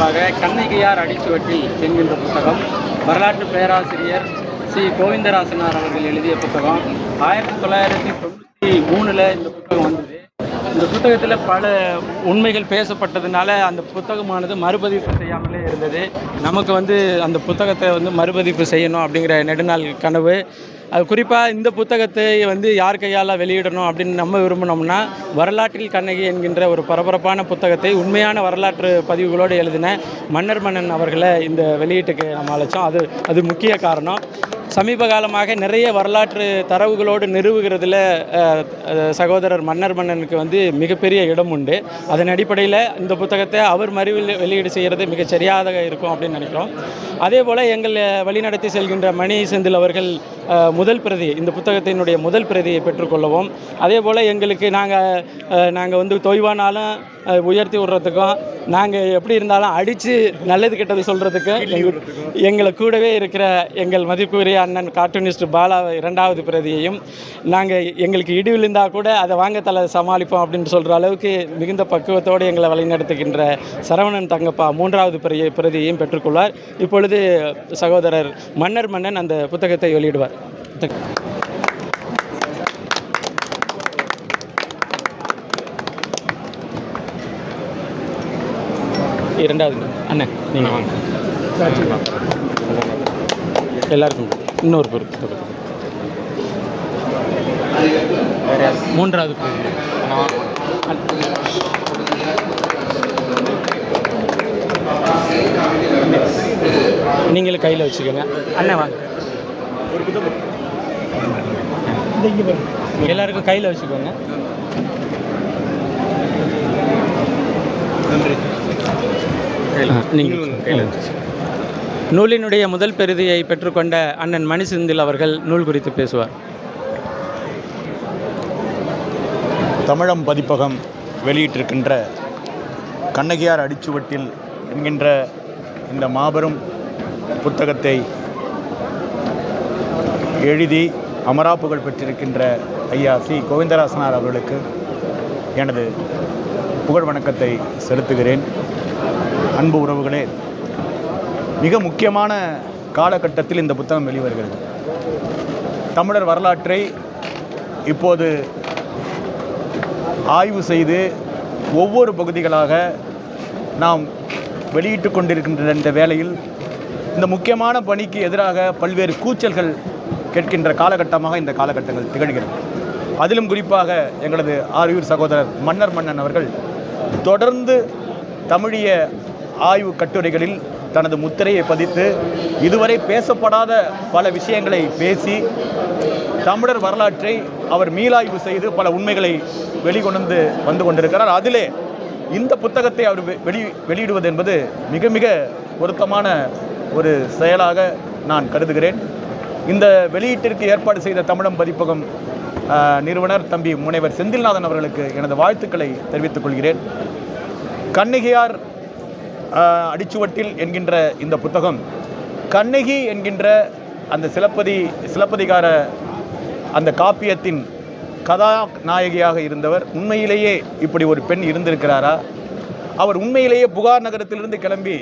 சார்பாக கண்ணகியார் அடிச்சுவட்டில் என்கின்ற புத்தகம் வரலாற்று பேராசிரியர் சி. கோவிந்தராசனார் அவர்கள் எழுதிய புத்தகம். ஆயிரத்தி தொள்ளாயிரத்தி தொண்ணூற்றி மூணில் இந்த புத்தகம் வந்தது. இந்த புத்தகத்தில் பல உண்மைகள் பேசப்பட்டதுனால அந்த புத்தகமானது மறுபதிப்பு செய்யாமலே இருந்தது. நமக்கு வந்து அந்த புத்தகத்தை வந்து மறுபதிப்பு செய்யணும் அப்படிங்கிற நெடுநாள் கனவு. அது குறிப்பாக இந்த புத்தகத்தை வந்து யார் கையால் வெளியிடணும் அப்படின்னு நம்ம விரும்பினோம்னா வரலாற்றில் கண்ணகி என்கின்ற ஒரு பரபரப்பான புத்தகத்தை உண்மையான வரலாற்று பதிவுகளோடு எழுதின மன்னர் மன்னன் அவர்களை இந்த வெளியீட்டுக்கு நம்ம அழைச்சோம். அது அது முக்கிய காரணம். சமீப காலமாக நிறைய வரலாற்று தரவுகளோடு நிறுவுகிறதுல சகோதரர் மன்னர் மன்னனுக்கு வந்து மிகப்பெரிய இடம் உண்டு. அதன் அடிப்படையில் இந்த புத்தகத்தை அவர் மறு வெளியீடு செய்கிறது மிகச் சரியாக இருக்கும் அப்படின்னு நினைக்கிறோம். அதே போல் எங்கள் வழிநடத்தி செல்கின்ற மணி செந்தில் அவர்கள் முதல் பிரதி இந்த புத்தகத்தினுடைய முதல் பிரதியை பெற்றுக்கொள்ளவும். அதே போல் எங்களுக்கு நாங்கள் நாங்கள் வந்து தொய்வானாலும் உயர்த்தி விடுறதுக்கும் நாங்கள் எப்படி இருந்தாலும் அடித்து நல்லது கெட்டது சொல்கிறதுக்கும் எங்கள் கூடவே இருக்கிற எங்கள் மதிப்புக்குரிய அண்ணன் கார்ட்டூனிஸ்ட் பாலா இரண்டாவது பிரதியையும் நாங்கள் எங்களுக்கு இடி கூட அதை வாங்க தலை சமாளிப்போம் அப்படின்னு சொல்கிற அளவுக்கு மிகுந்த பக்குவத்தோடு எங்களை வழிநடத்துகின்ற சரவணன் தங்கப்பா மூன்றாவது பிரதி பிரதியையும் பெற்றுக்கொள்வார். இப்பொழுது சகோதரர் மன்னர் மன்னன் அந்த புத்தகத்தை வெளியிடுவார். இரண்டாவது அண்ணன் நீங்கள் வாங்க. எல்லாருக்கும் இன்னொரு பொறுப்பு மூன்றாவது நீங்களும் கையில் வச்சுக்கோங்க. அண்ணன் வாங்க. எல்லாருக்கும் கையில் வச்சுக்கோங்க. நீங்கள் கையில் வச்சு நூலினுடைய முதல் பெருதியை பெற்றுக்கொண்ட அண்ணன் மணி செந்தில் அவர்கள் நூல் குறித்து பேசுவார். தமிழம் பதிப்பகம் வெளியிட்டிருக்கின்ற கண்ணகியார் அடிச்சுவட்டில் என்கின்ற இந்த மாபெரும் புத்தகத்தை எழுதி அமராப்புகள் பெற்றிருக்கின்ற ஐயா சி கோவிந்தராசனார் அவர்களுக்கு எனது புகழ் வணக்கத்தை செலுத்துகிறேன். அன்பு உறவுகளே மிக முக்கியமான காலகட்டத்தில் இந்த புத்தகம் வெளிவருகிறது. தமிழர் வரலாற்றை இப்போது ஆய்வு செய்து ஒவ்வொரு பகுதிகளாக நாம் வெளியிட்டு கொண்டிருக்கின்ற இந்த வேளையில் இந்த முக்கியமான பணிக்கு எதிராக பல்வேறு கூச்சல்கள் கேட்கின்ற காலகட்டமாக இந்த காலகட்டங்கள் திகழ்கிறது. அதிலும் குறிப்பாக எங்களது ஆரியூர் சகோதரர் மன்னர் மன்னன் அவர்கள் தொடர்ந்து தமிழிய ஆய்வு கட்டுரைகளில் தனது முத்திரையை பதித்து இதுவரை பேசப்படாத பல விஷயங்களை பேசி தமிழர் வரலாற்றை அவர் மீளாய்வு செய்து பல உண்மைகளை வெளிக்கொண்டு வந்து கொண்டிருக்கிறார். அதிலே இந்த புத்தகத்தை அவர் வெ- வெளி வெளியிடுவது என்பது மிக மிக பொருத்தமான ஒரு செயலாக நான் கருதுகிறேன். இந்த வெளியீட்டிற்கு ஏற்பாடு செய்த தமிழம் பதிப்பகம் நிறுவனர் தம்பி முனைவர் செந்தில்நாதன் அவர்களுக்கு எனது வாழ்த்துக்களை தெரிவித்துக் கொள்கிறேன். கண்ணகியார் அடிச்சுவட்டில் என்கின்ற இந்த புத்தகம் கண்ணகி என்கின்ற அந்த சிலப்பதி சிலப்பதிகார அந்த காப்பியத்தின் கதாநாயகியாக இருந்தவர் உண்மையிலேயே இப்படி ஒரு பெண் இருந்திருக்கிறாரா? அவர் உண்மையிலேயே புகார் நகரத்திலிருந்து கிளம்பி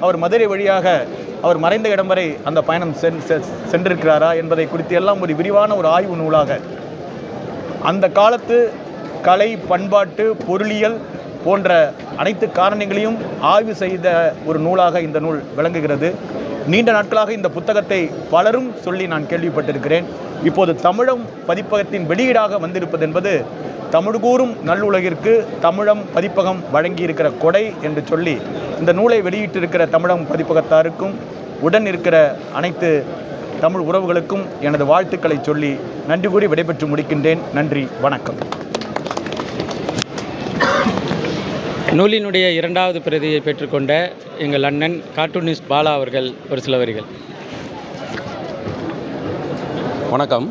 அவர் மதுரை வழியாக அவர் மறைந்த இடம் வரை அந்த பயணம் செ- சென்றிருக்கிறாரா என்பதை குறித்து எல்லாம் ஒரு விரிவான ஒரு ஆய்வு நூலாக. அந்த காலத்து கலை பண்பாட்டு பொருளியல் போன்ற அனைத்து காரணங்களையும் ஆய்வு செய்த ஒரு நூலாக இந்த நூல் விளங்குகிறது. நீண்ட நாட்களாக இந்த புத்தகத்தை பலரும் சொல்லி நான் கேள்விப்பட்டிருக்கிறேன். இப்போது தமிழம் பதிப்பகத்தின் வெளியீடாக வந்திருப்பது என்பது தமிழ் கூறும் நல்லுலகிற்கு தமிழம் பதிப்பகம் வழங்கியிருக்கிற கொடை என்று சொல்லி இந்த நூலை வெளியிட்டிருக்கிற தமிழம் பதிப்பகத்தாருக்கும் உடன் இருக்கிற அனைத்து தமிழ் உறவுகளுக்கும் எனது வாழ்த்துக்களை சொல்லி நன்றி கூறி விடைபெற்று முடிக்கின்றேன். நன்றி வணக்கம். நூலினுடைய இரண்டாவது பிரதியை பெற்றுக்கொண்ட எங்கள் அண்ணன் கார்ட்டூனிஸ்ட் பாலா அவர்கள் ஒரு சில வரிகள். வணக்கம்.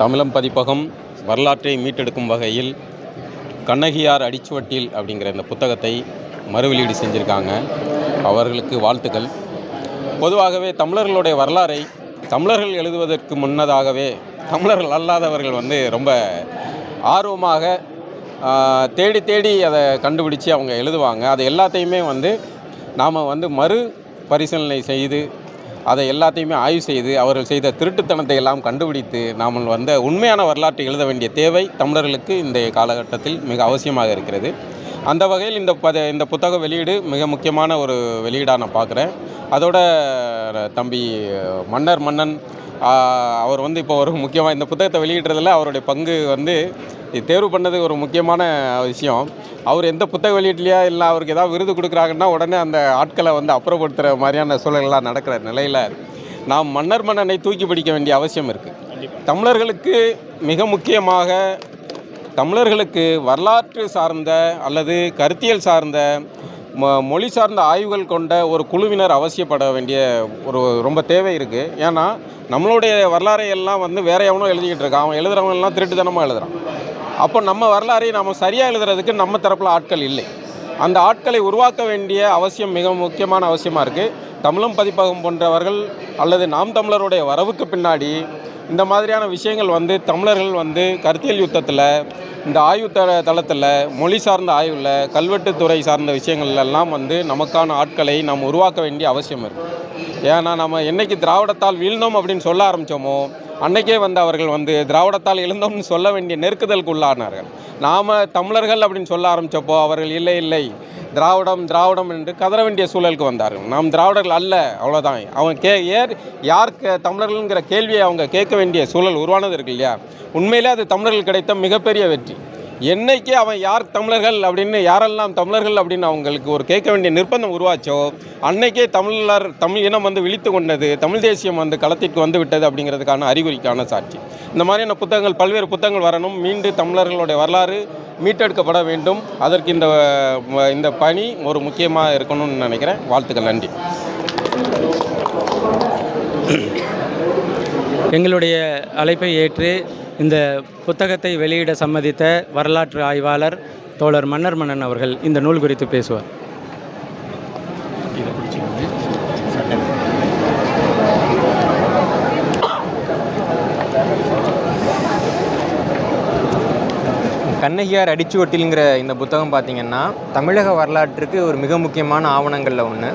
தமிழம் பதிப்பகம் வரலாற்றை மீட்டெடுக்கும் வகையில் கண்ணகியார் அடிச்சுவட்டில் அப்படிங்கிற இந்த புத்தகத்தை மறுவெளியீடு செஞ்சுருக்காங்க. அவர்களுக்கு வாழ்த்துக்கள். பொதுவாகவே தமிழர்களுடைய வரலாறை தமிழர்கள் எழுதுவதற்கு முன்னதாகவே தமிழர்கள் அல்லாதவர்கள் வந்து ரொம்ப ஆர்வமாக தேடி தேடி அதை கண்டுபிடிச்சு அவங்க எழுதுவாங்க. அது எல்லாத்தையுமே வந்து நாம் வந்து மறு பரிசீலனை செய்து அதை எல்லாத்தையுமே ஆய்வு செய்து அவர்கள் செய்த திருட்டுத்தனத்தை எல்லாம் கண்டுபிடித்து நாம் வந்த உண்மையான வரலாற்றை எழுத வேண்டிய தேவை தமிழர்களுக்கு இந்த காலகட்டத்தில் மிக அவசியமாக இருக்கிறது. அந்த வகையில் இந்த பத இந்த புத்தக வெளியீடு மிக முக்கியமான ஒரு வெளியீடாக நான் பார்க்குறேன். அதோட தம்பி மன்னர் மன்னன் அவர் வந்து இப்போ ஒரு முக்கியமாக இந்த புத்தகத்தை வெளியிடுறதுல அவருடைய பங்கு வந்து தேர்வு பண்ணது ஒரு முக்கியமான விஷயம். அவர் எந்த புத்தக வெளியீட்லையா இல்லை அவருக்கு ஏதாவது விருது கொடுக்குறாங்கன்னா உடனே அந்த ஆட்களை வந்து அப்புறப்படுத்துகிற மாதிரியான சூழலெல்லாம் நடக்கிற நிலையில் நாம் மன்னர் மன்னனை தூக்கி பிடிக்க வேண்டிய அவசியம் இருக்குது தமிழர்களுக்கு மிக முக்கியமாக தமிழர்களுக்கு வரலாற்று சார்ந்த அல்லது கருத்தியல் சார்ந்த மொ மொழி சார்ந்த ஆய்வுகள் கொண்ட ஒரு குழுவினர் அவசியப்பட வேண்டிய ஒரு ரொம்ப தேவை இருக்குது ஏன்னா நம்மளுடைய வரலாறை எல்லாம் வந்து வேற எவனோ எழுதிக்கிட்டு இருக்கான். அவன் எழுதுறவங்க எல்லாம் திருட்டுத்தனமாக எழுதுறான். அப்போ நம்ம வரலாறை நம்ம சரியாக எழுதுறதுக்கு நம்ம தரப்பில் ஆட்கள் இல்லை. அந்த ஆட்களை உருவாக்க வேண்டிய அவசியம் மிக முக்கியமான அவசியமாக இருக்குது தமிழும் பதிப்பகம் போன்றவர்கள் அல்லது நாம் தமிழருடைய வரவுக்கு பின்னாடி இந்த மாதிரியான விஷயங்கள் வந்து தமிழர்கள் வந்து கருத்தியல் யுத்தத்தில் இந்த ஆய்வு த தளத்தில் மொழி சார்ந்த ஆய்வில் கல்வெட்டுத்துறை சார்ந்த விஷயங்கள்லாம் வந்து நமக்கான ஆட்களை நாம் உருவாக்க வேண்டிய அவசியம் இருக்குது ஏன்னா நம்ம என்னைக்கு திராவிடத்தால் வீழ்ந்தோம் அப்படின்னு சொல்ல ஆரம்பித்தோமோ அன்னைக்கே வந்து அவர்கள் வந்து திராவிடத்தால் எழுந்தோம்னு சொல்ல வேண்டிய நெருக்குதலுக்கு உள்ளானார்கள். நாம் தமிழர்கள் அப்படின்னு சொல்ல ஆரம்பித்தப்போ அவர்கள் இல்லை இல்லை திராவிடம் திராவிடம் என்று கதற வேண்டிய சூழலுக்கு வந்தார்கள். நாம் திராவிடர்கள் அல்ல அவ்வளோதான் அவங்க கே ஏர் யாருக்கு தமிழர்கள்ங்கிற கேள்வியை அவங்க கேட்க வேண்டிய சூழல் உருவானது இருக்கு இல்லையா? உண்மையிலே அது தமிழர்கள் கிடைத்த மிகப்பெரிய வெற்றி. என்னைக்கு அவன் யார் தமிழர்கள் அப்படின்னு யாரெல்லாம் தமிழர்கள் அப்படின்னு அவங்களுக்கு ஒரு கேட்க வேண்டிய நிர்பந்தம் உருவாச்சோ அன்னைக்கே தமிழர் தமிழ் இனம் வந்து விழித்து கொண்டது தமிழ் தேசியம் வந்து களத்திற்கு வந்து விட்டது அப்படிங்கிறதுக்கான அறிகுறிக்கான சாட்சி. இந்த மாதிரியான புத்தகங்கள் பல்வேறு புத்தகங்கள் வரணும். மீண்டும் தமிழர்களுடைய வரலாறு மீட்டெடுக்கப்பட வேண்டும். அதற்கு இந்த இந்த பணி ஒரு முக்கியமாக இருக்கணும்னு நினைக்கிறேன். வாழ்த்துக்கள் நன்றி. எங்களுடைய அழைப்பை ஏற்று இந்த புத்தகத்தை வெளியிட சம்மதித்த வரலாற்று ஆய்வாளர் தோழர் மன்னர் மன்னன் அவர்கள் இந்த நூல் குறித்து பேசுவார். கண்ணகியார் அடிச்சுவட்டில்ங்கிற இந்த புத்தகம் பார்த்திங்கன்னா தமிழக வரலாற்றுக்கு ஒரு மிக முக்கியமான ஆவணங்களில் ஒன்று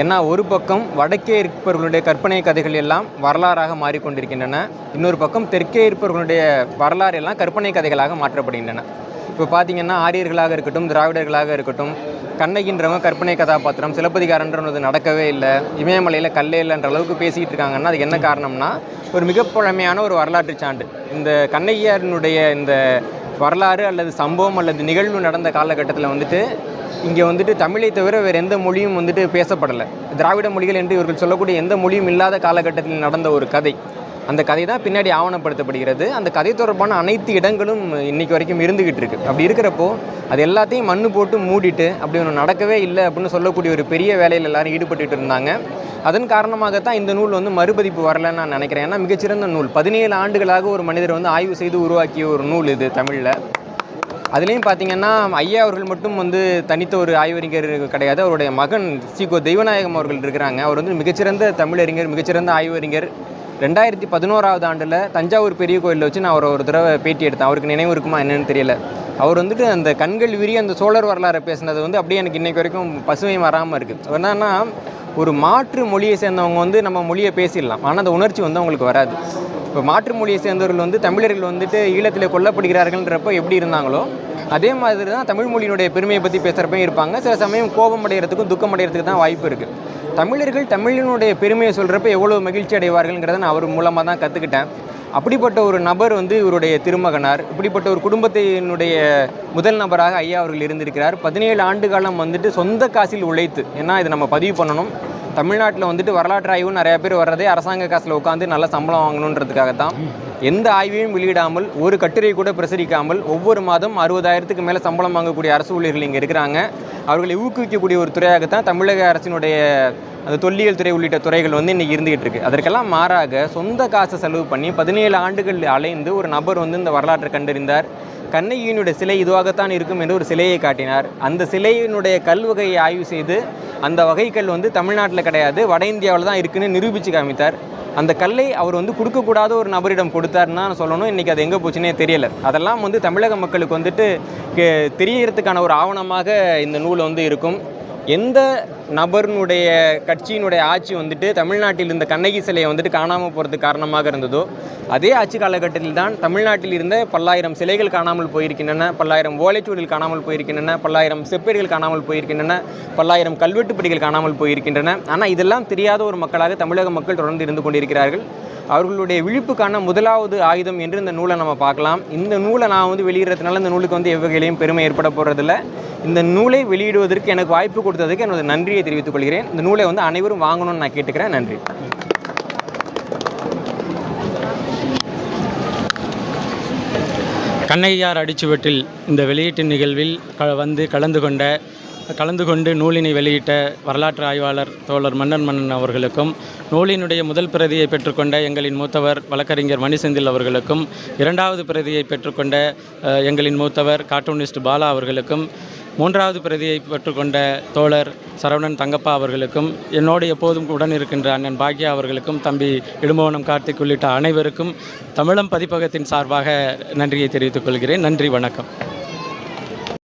ஏன்னா ஒரு பக்கம் வடக்கே இருப்பவர்களுடைய கற்பனை கதைகள் எல்லாம் வரலாறாக மாறிக்கொண்டிருக்கின்றன. இன்னொரு பக்கம் தெற்கே இருப்பவர்களுடைய வரலாறு எல்லாம் கற்பனை கதைகளாக மாற்றப்படுகின்றன. இப்போ பார்த்தீங்கன்னா ஆரியர்களாக இருக்கட்டும் திராவிடர்களாக இருக்கட்டும் கண்ணகின்றவங்க கற்பனை கதாபாத்திரம் சிலப்பதிகாரன்றது நடக்கவே இல்லை இமயமலையில் கல்லே இல்லைன்ற அளவுக்கு பேசிக்கிட்டு இருக்காங்கன்னா அதுக்கு என்ன காரணம்னா ஒரு மிக பழமையான ஒரு வரலாற்று சான்று. இந்த கண்ணகியாரினுடைய இந்த வரலாறு அல்லது சம்பவம் அல்லது நிகழ்வு நடந்த காலகட்டத்தில் வந்துட்டு இங்கே வந்துட்டு தமிழை தவிர வேறு எந்த மொழியும் வந்துட்டு பேசப்படலை. திராவிட மொழிகள் என்று இவர்கள் சொல்லக்கூடிய எந்த மொழியும் இல்லாத காலகட்டத்தில் நடந்த ஒரு கதை. அந்த கதை தான் பின்னாடி ஆவணப்படுத்தப்படுகிறது. அந்த கதை தொடர்பான அனைத்து இடங்களும் இன்றைக்கி வரைக்கும் இருந்துக்கிட்டு இருக்குது அப்படி இருக்கிறப்போ அது எல்லாத்தையும் மண்ணு போட்டு மூடிட்டு அப்படி ஒன்று நடக்கவே இல்லை அப்படின்னு சொல்லக்கூடிய ஒரு பெரிய வேலையில் எல்லாரும் ஈடுபட்டுட்டு இருந்தாங்க. அதன் காரணமாகத்தான் இந்த நூல் வந்து மறுபதிப்பு வரலன்னு நான் நினைக்கிறேன். ஏன்னா மிகச்சிறந்த நூல். பதினேழு ஆண்டுகளாக ஒரு மனிதர் வந்து ஆய்வு செய்து உருவாக்கிய ஒரு நூல் இது தமிழில். அதுலேயும் பார்த்தீங்கன்னா ஐயா அவர்கள் மட்டும் வந்து தனித்த ஒரு ஆய்வறிஞர் கிடையாது. அவருடைய மகன் சிகோ தெய்வநாயகம் அவர்கள் இருக்கிறாங்க. அவர் வந்து மிகச்சிறந்த தமிழறிஞர் மிகச்சிறந்த ஆய்வறிஞர். ரெண்டாயிரத்தி பதினோராவது ஆண்டில் தஞ்சாவூர் பெரிய கோயிலில் வச்சு நான் அவரை ஒரு தடவை பேட்டி எடுத்தேன். அவருக்கு நினைவு இருக்குமா என்னன்னு தெரியல. அவர் வந்துட்டு அந்த கண்கள் விரி அந்த சோழர் வரலாறை பேசினது வந்து அப்படியே எனக்கு இன்றைக்கு வரைக்கும் பசுமை வராமல் இருக்குது என்னன்னா ஒரு மாற்று மொழியை சேர்ந்தவங்க வந்து நம்ம மொழியை பேசிடலாம். ஆனால் அந்த உணர்ச்சி வந்து அவங்களுக்கு வராது. இப்போ மாற்று மொழியை சேர்ந்தவர்கள் வந்து தமிழர்கள் வந்துட்டு ஈழத்தில் கொல்லப்படுகிறார்கள்ன்றப்போ எப்படி இருந்தாங்களோ அதே மாதிரி தான் தமிழ் மொழியினுடைய பெருமையை பற்றி பேசுகிறப்பையும் இருப்பாங்க. சில சமயம் கோபம் அடைகிறதுக்கும் துக்கம் அடைகிறதுக்கு தான் வாய்ப்பு இருக்குது தமிழர்கள் தமிழினுடைய பெருமையை சொல்கிறப்ப எவ்வளோ மகிழ்ச்சி அடைவார்கள்ங்கிறத நான் அவர் மூலமாக தான் கற்றுக்கிட்டேன் அப்படிப்பட்ட ஒரு நபர் வந்து இவருடைய திருமகனார் இப்படிப்பட்ட ஒரு குடும்பத்தினுடைய முதல் நபராக ஐயா அவர்கள் இருந்திருக்கிறார். பதினேழு ஆண்டு காலம் வந்துட்டு சொந்த காசில் உழைத்து ஏன்னா இதை நம்ம பதிவு பண்ணணும். தமிழ்நாட்டில் வந்துட்டு வரலாற்று ஆய்வு நிறைய பேர் வர்றதே அரசாங்க காசில் உட்காந்து நல்ல சம்பளம் வாங்கணுன்றதுக்காக தான் எந்த ஆய்வையும் வெளியிடாமல் ஒரு கட்டுரை கூட பிரசரிக்காமல் ஒவ்வொரு மாதம் அறுபதாயிரத்துக்கு மேலே சம்பளம் வாங்கக்கூடிய அரசு ஊழியர்கள் இங்கே இருக்கிறாங்க. அவர்களை ஊக்குவிக்கக்கூடிய ஒரு துறையாகத்தான் தமிழக அரசினுடைய அந்த தொல்லியல் துறை உள்ளிட்ட துறைகள் வந்து இன்றைக்கி இருந்துகிட்டு இருக்குது அதற்கெல்லாம் மாறாக சொந்த காசை செலவு பண்ணி பதினேழு ஆண்டுகள் அலைந்து ஒரு நபர் வந்து இந்த வரலாற்றை கண்டறிந்தார். கண்ணகியினுடைய சிலை இதுவாகத்தான் இருக்கும் என்று ஒரு சிலையை காட்டினார். அந்த சிலையினுடைய கல்வகையை ஆய்வு செய்து அந்த வகைக்கல் வந்து தமிழ்நாட்டில் கிடையாது வட இந்தியாவில் தான் இருக்குன்னு நிரூபித்து காமித்தார். அந்த கல்லை அவர் வந்து கொடுக்கக்கூடாத ஒரு நபரிடம் கொடுத்தாருன்னு சொல்லணும். இன்றைக்கி அது எங்கே போச்சுன்னே தெரியல. அதெல்லாம் வந்து தமிழக மக்களுக்கு வந்துட்டு கே- தெரியறதுக்கான ஒரு ஆவணமாக இந்த நூல் வந்து இருக்கும். எந்த நபரினுடைய கட்சியினுடைய ஆட்சி வந்துட்டு தமிழ்நாட்டில் இருந்த கண்ணகி சிலையை வந்துட்டு காணாமல் போகிறதுக்கு காரணமாக இருந்ததோ அதே ஆட்சி காலகட்டத்தில் தான் தமிழ்நாட்டில் இருந்த பல்லாயிரம் சிலைகள் காணாமல் போயிருக்கின்றன பல்லாயிரம் ஓலைச்சுவடிகள் காணாமல் போயிருக்கின்றன பல்லாயிரம் செப்பேடுகள் காணாமல் போயிருக்கின்றன பல்லாயிரம் கல்வெட்டுப்படிகள் காணாமல் போயிருக்கின்றன. ஆனால் இதெல்லாம் தெரியாத ஒரு மக்களாக தமிழக மக்கள் தொடர்ந்து இருந்து கொண்டிருக்கிறார்கள். அவர்களுடைய விழிப்புக்கான முதலாவது ஆயுதம் என்று இந்த நூலை நம்ம பார்க்கலாம். இந்த நூலை நான் வந்து வெளியிடுறதுனால இந்த நூலுக்கு வந்து எவ்வகையிலையும் பெருமை ஏற்பட போகிறதில்ல இந்த நூலை வெளியிடுவதற்கு எனக்கு வாய்ப்பு கொடுத்ததுக்கு எனது நன்றியை தெரிவித்துக் கொள்கிறேன். இந்த நூலை வந்து அனைவரும் வாங்கணும்னு நான் கேட்டுக்கிறேன். நன்றி. கண்ணையார் அடிச்சுவட்டில் இந்த வெளியீட்டு நிகழ்வில் க வந்து கலந்து கொண்ட கலந்து கொண்டு நூலினை வெளியிட்ட வரலாற்று ஆய்வாளர் தோழர் மன்னன் மன்னன் அவர்களுக்கும் நூலினுடைய முதல் பிரதியை பெற்றுக்கொண்ட எங்களின் மூத்தவர் வழக்கறிஞர் மணிசெந்தில் அவர்களுக்கும் இரண்டாவது பிரதியை பெற்றுக்கொண்ட எங்களின் மூத்தவர் கார்ட்டூனிஸ்ட் பாலா அவர்களுக்கும் மூன்றாவது பிரதியை பெற்றுக்கொண்ட தோழர் சரவணன் தங்கப்பா அவர்களுக்கும் என்னோடு எப்போதும் உடன் இருக்கின்ற அண்ணன் பாக்யா அவர்களுக்கும் தம்பி இடுமோனம் கார்த்திக் உள்ளிட்ட அனைவருக்கும் தமிழம் பதிப்பகத்தின் சார்பாக நன்றியை தெரிவித்துக் கொள்கிறேன். நன்றி வணக்கம்.